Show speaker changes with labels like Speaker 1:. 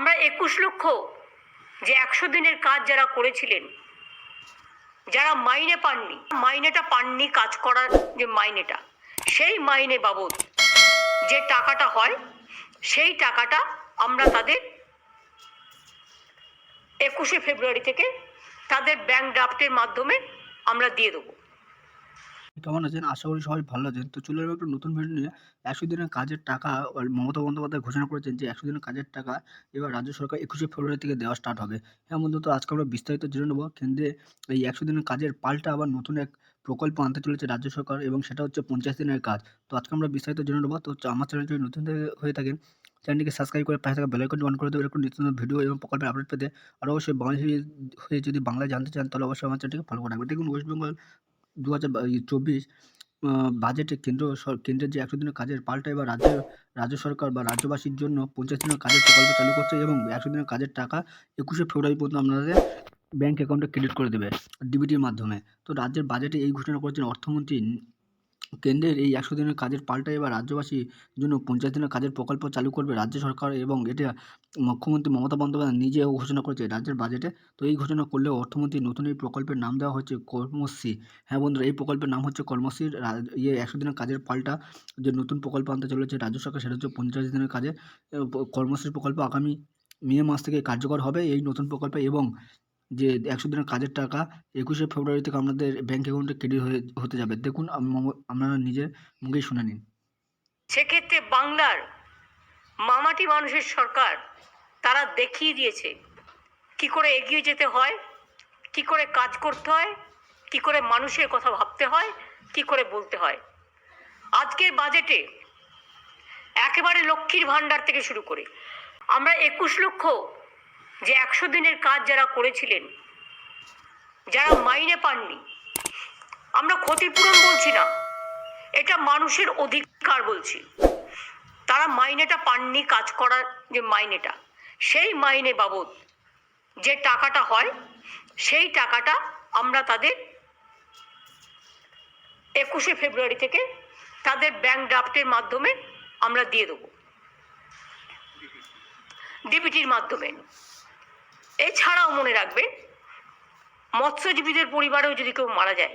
Speaker 1: আমরা একুশ লক্ষ যে একশো দিনের কাজ যারা করেছিলেন, যারা মাইনে পাননি, মাইনেটা পাননি কাজ করার যে মাইনেটা, সেই মাইনে বাবদ যে টাকাটা হয়, সেই টাকাটা আমরা তাদের একুশে ফেব্রুয়ারি থেকে তাদের ব্যাংক ড্রাফটের মাধ্যমে আমরা দিয়ে দেবো।
Speaker 2: কেমন আছেন? আশা করি সবাই ভালো আছেন। তো চলে এলাম একটা নতুন ভিডিও নিয়ে। একশো দিনের কাজের টাকা মমতা বন্দ্যোপাধ্যায় ঘোষণা করেছেন যে, একশো দিনের কাজের টাকা এবার রাজ্য সরকার একুশে ফেব্রুয়ারি থেকে দেওয়া স্টার্ট হবে। হ্যাঁ বন্ধু, তো আজকে আমরা বিস্তারিত জেনে নেব কেন্দ্রে এই একশো দিনের কাজের পাল্টা আবার নতুন এক প্রকল্প আনতে চলেছে রাজ্য সরকার এবং সেটা হচ্ছে পঞ্চাশ দিনের কাজ। তো আজকে আমরা বিস্তারিত জেনে নেব। তো আমার চ্যানেল যদি নতুন হয়ে থাকেন চ্যানেলটিকে সাবস্ক্রাইব করে পাশে থাকা বেলাইকনটি অন করে দেবেন এরকম নিত্য নতুন ভিডিও এবং প্রকল্পের আপডেট পেতে। আর অবশ্যই বাংলা হয়ে যদি বাংলায় জানতে চান, তাহলে অবশ্যই আমার চ্যানেলটিকে ফলো করে রাখবেন। দেখুন ওয়েস্ট বেঙ্গল দু হাজার চব্বিশ বাজেটে কেন্দ্র কেন্দ্রের যে একশো দিনের কাজের পাল্টা এবার রাজ্য রাজ্য সরকার বা রাজ্যবাসীর জন্য পঞ্চাশ দিনের কাজের প্রকল্প চালু করছে এবং একশো দিনের কাজের টাকা একুশে ফেব্রুয়ারি পর্যন্ত আপনাদের ব্যাঙ্ক অ্যাকাউন্টে ক্রেডিট করে দেবে ডিবিটির মাধ্যমে। তো রাজ্যের বাজেটে এই ঘোষণা করেছেন অর্থমন্ত্রী কেন্দ্রের এই একশো দিনের কাজের পাল্টা এবার রাজ্যবাসীর জন্য পঞ্চাশ দিনের কাজের প্রকল্প চালু করবে রাজ্য সরকার এবং এটা মুখ্যমন্ত্রী মমতা বন্দ্যোপাধ্যায় নিজেও ঘোষণা করেছে, রাজ্যের বাজেটে তো এই ঘোষণা করলেও অর্থমন্ত্রী নতুন এই প্রকল্পের নাম দেওয়া হচ্ছে কর্মশ্রী। হ্যাঁ বন্ধুরা, এই প্রকল্পের নাম হচ্ছে কর্মশ্রীর। ইয়ে একশো দিনের কাজের পাল্টা যে নতুন প্রকল্প আনতে চলেছে রাজ্য সরকার, সেটা হচ্ছে পঞ্চাশ দিনের কাজে। কর্মশ্রী প্রকল্প আগামী মে মাস থেকে কার্যকর হবে এই নতুন প্রকল্প এবং যে একশো দিনের কাজের টাকা একুশে ফেব্রুয়ারি থেকে আপনাদের ব্যাংক অ্যাকাউন্টে ক্রেডিট হয়ে, হতে যাবে। দেখুন আপনারা নিজের মুখেই শুনে নিন।
Speaker 1: সেক্ষেত্রে বাংলার মামাটি মানুষের সরকার, তারা দেখিয়ে দিয়েছে কি করে এগিয়ে যেতে হয়, কি করে কাজ করতে হয়, কি করে মানুষের কথা ভাবতে হয়, কি করে বলতে হয়। আজকের বাজেটে একেবারে লক্ষ্মীর ভাণ্ডার থেকে শুরু করে। আমরা একুশ লক্ষ যে একশো দিনের কাজ যারা করেছিলেন, যারা মাইনে পাননি, আমরা ক্ষতিপূরণ বলছি না, এটা মানুষের অধিকার বলছি। তারা মাইনেটা পাননি, কাজ করার যে মাইনেটা, সেই মাইনে বাবদ যে টাকাটা হয়, সেই টাকাটা আমরা তাদের একুশে ফেব্রুয়ারি থেকে তাদের ব্যাংক ড্রাফটের মাধ্যমে আমরা দিয়ে দেবো। ডিবিটির মাধ্যমে। এছাড়াও মনে রাখবে মৎস্যজীবীদের পরিবারেও যদি কেউ মারা যায়